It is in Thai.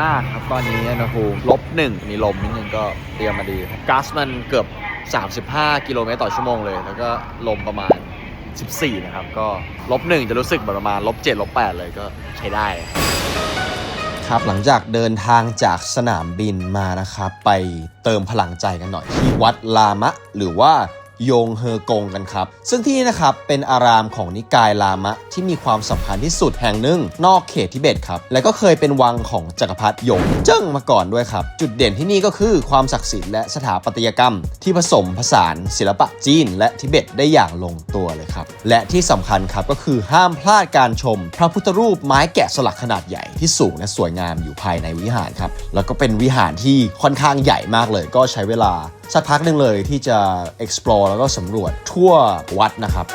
มากครับตอนนี้อุณหภูมิลบหนึ่งมีลมนิดนึงก็เตรียมมาดีก๊าซมันเกือบ 35 กิโลเมตรต่อชั่วโมงเลย แล้วก็ลมประมาณ 14 นะครับ ก็ลบหนึ่งจะรู้สึกประมาณลบเจ็ดลบแปดเลยก็ใช้ได้ ครับหลังจากเดินทางจากสนามบินมานะครับ ไปเติมพลังใจกันหน่อยที่วัดลามะ หรือว่า โยงเฮอกงกันครับ ซึ่งที่นี่นะครับเป็นอารามของนิกายลามะที่มีความสำคัญที่สุดแห่งหนึ่งนอกเขตทิเบตครับ และก็เคยเป็นวังของจักรพรรดิหยงเจิ้งมาก่อนด้วยครับ จุดเด่นที่นี่ก็คือความศักดิ์สิทธิ์และสถาปัตยกรรม ที่ผสมผสานศิลปะจีน และทิเบตได้อย่างลงตัวเลยครับ และที่สำคัญครับก็คือห้ามพลาดการชม พระพุทธรูปไม้แกะสลักขนาดใหญ่ที่สูงและสวยงามอยู่ภายในวิหารครับ แล้วก็เป็นวิหารที่ค่อนข้างใหญ่มากเลย ก็ใช้เวลาสักพักหนึ่งเลยที่จะ explore แล้วก็สำรวจทั่ววัดนะครับ